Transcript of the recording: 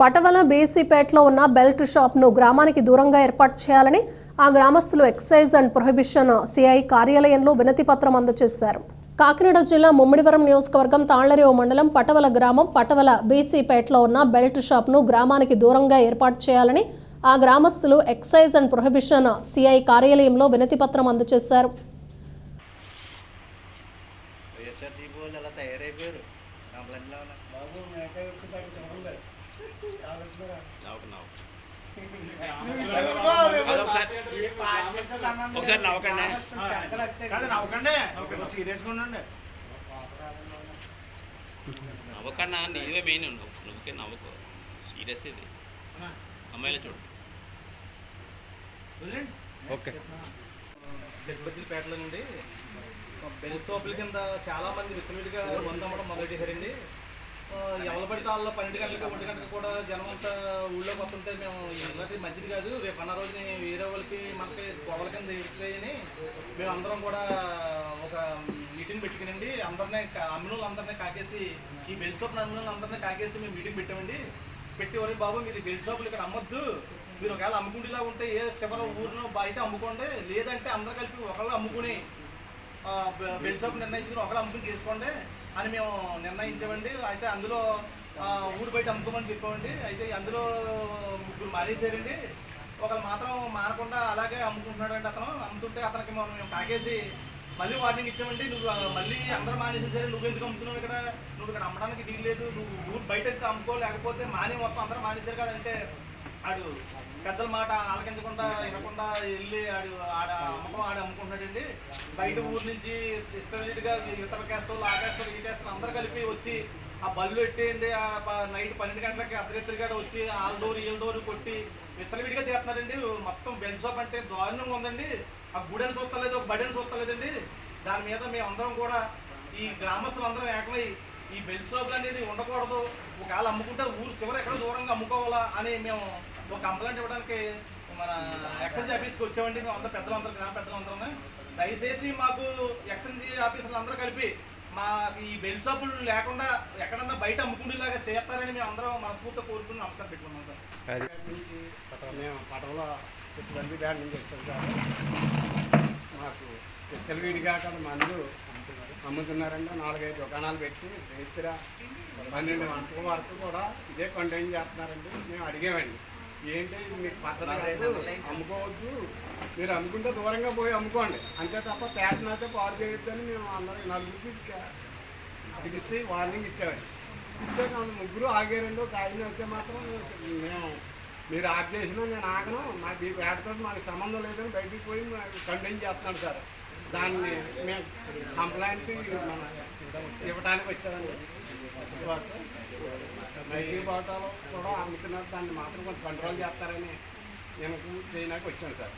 పటవల బీసీపేటలో ఉన్న బెల్ట్ షాప్ను గ్రామానికి దూరంగా ఏర్పాటు చేయాలని ఆ గ్రామస్తులు ఎక్సైజ్ అండ్ ప్రొహిబిషన్ సిఐ కార్యాలయంలో వినతి పత్రం అందజేశారు. కాకినాడ జిల్లా ముమ్మిడివరం నియోజకవర్గం తాళ్ళరేవు మండలం పటవల గ్రామం పటవల బీసీపేటలో ఉన్న బెల్ట్ షాప్ను గ్రామానికి దూరంగా ఏర్పాటు చేయాలని ఆ గ్రామస్తులు ఎక్సైజ్ అండ్ ప్రొహిబిషన్ సిఐ కార్యాలయంలో వినతి పత్రం అందజేశారు. బాబు ఒకసారి నవ్వకండి. కాదు నవ్వకండి. సీరియస్గా ఉండండి. నవ్వకన్నా నీవే మెయిన్ నువ్వు. నువ్వుకే నవ్వుకో. సీరియస్ ఇది. అమ్మాయిలు చూడు. ఓకే. జడ్బజ్జిలపేటలో నుండి బెల్ సోపుల కింద చాలా మంది విచ్చలవిడిగా మందు అమ్మడం మొదలెట్టారండి ఆ, ఎవరు పడితే వాళ్ళు పన్నెండు గంటలకి ఒంటి గంటలకు కూడా జనం అంతా ఊళ్ళోకి వస్తుంటే మేము ఇలాంటి మంచిది కాదు. రేపు అన్న రోజుని వేరే వాళ్ళకి మనకి గొడవల కింద ఇస్తాయని మేము అందరం కూడా ఒక మీటింగ్ పెట్టుకునండి. అందరినీ కా- అమ్మిన కాకేసి ఈ బెల్ షాప్ అమ్మినోళ్ళందరినీ కాకేసి మేము మీటింగ్ పెట్టామండి. పెట్టి వరే బాబు మీరు ఈ బెల్ ఇక్కడ అమ్మొద్దు. మీరు ఒకవేళ అమ్ముకుండేలా ఉంటే ఏ శివర ఊరిలో బయట అమ్ముకోండి. లేదంటే అందరు కలిపి ఒకళ్ళు అమ్ముకుని బెల్ షాప్ నిర్ణయించుకుని ఒకళ్ళు అమ్ముకుని చేసుకోండి. అని మేము నిర్ణయించామండి. అయితే అందులో ఊరు బయట అమ్ముకోమని చెప్పామండి. అయితే అందులో ముగ్గురు మానేసారండి ఒకరు మాత్రం మారకుండా అలాగే అమ్ముకుంటున్నాడు అతను. అమ్ముతుంటే అతనికి మనం మేము తాగేసి మళ్ళీ వార్నింగ్ ఇచ్చామండి. నువ్వు మళ్ళీ అందరూ మానేసేసరి. నువ్వు ఎందుకు అమ్ముతున్నావు ఇక్కడ? నువ్వు ఇక్కడ అమ్మడానికి డీల్ లేదు. నువ్వు ఊరు బయట అమ్ముకో లేకపోతే మానే మొత్తం అందరూ మానేశారు కదంటే ఆడు పెద్దల మాట ఆలకించకుండా వినకుండా వెళ్ళి ఆడు ఆడ అమ్మకం ఆడ అమ్ముకుంటున్నాడండి. బయట ఊరు నుంచి ఇష్టంగా ఇతర క్యాస్టర్లు ఆ క్యాస్టర్ ఈ క్యాస్టర్ అందరూ కలిపి వచ్చి ఆ బళ్ళు పెట్టేయండి. ఆ నైట్ పన్నెండు గంటలకి అర్ధరాత్రిగా వచ్చి ఆల్ డోర్ ఈల్ డోర్ కొట్టి విచ్చలవిడిగా చేస్తున్నారండి. మొత్తం బెల్ షాప్ అంటే దారుణంగా ఉందండి. ఆ గుడని చూస్తలేదు బడిని చూస్తలేదండి దాని మీద మేము అందరం కూడా ఈ గ్రామస్తులందరం ఏకమై ఈ బెల్ షాపులు అనేది ఉండకూడదు. ఒకవేళ అమ్ముకుంటే ఊరు చివరి ఎక్కడ దూరంగా అమ్ముకోవాలా అని మేము ఒక కంప్లైంట్ ఇవ్వడానికి మన ఎక్సైజ్ ఆఫీస్కి వచ్చామండి. మేము అందరూ పెద్దలందరూ గ్రామ పెద్దలందరూ దయచేసి మాకు ఎక్సైజ్ ఆఫీసర్లు అందరూ కలిపి మా ఈ బెల్ షాపులు లేకుండా ఎక్కడన్నా బయట అమ్ముకునేలాగా చేస్తారని మేము అందరం మనస్ఫూర్తిగా కోరుకుని నమస్కారం పెట్టుకున్నాం సార్. నుంచి మేము పటవల చుట్టుబండి బ్యాడ్ నుంచి వచ్చాం సార్. మాకు విచ్చలవిడిగా అక్కడ మందు అమ్ముతున్నారండి నాలుగైదు దుకాణాలు పెట్టి రైతుల పన్నెండు గంటల వరకు కూడా ఇదే కంటిన్యూ చేస్తున్నారండి. మేము అడిగామండి. ఏంటి మీకు పద్ధతి అమ్ముకోవద్దు. మీరు అమ్ముకుంటే దూరంగా పోయి అమ్ముకోండి. అంతే తప్ప పేటనైతే పాడు చేయొద్దని మేము అందరికి నలుగురికి పిలిచి వార్నింగ్ ఇచ్చామండి. ఇస్తే ముగ్గురు ఆగారండి. ఒక ఆయన అయితే మాత్రం మేము మీరు ఆఫ్ చేసినా నేను ఆగను. నాకు ఈ పేటతో మాకు సంబంధం లేదని బయటికి పోయి కంటిన్యూ చేస్తున్నాను సార్. దాన్ని మేము కంప్లైంట్ మన ఇవ్వడానికి వచ్చామండి. నైజీ బాటాలు కూడా అమ్ముతున్నారు దాన్ని మాత్రం కొంచెం కంట్రోల్ చేస్తారని నేను చేయడానికి వచ్చాను సార్.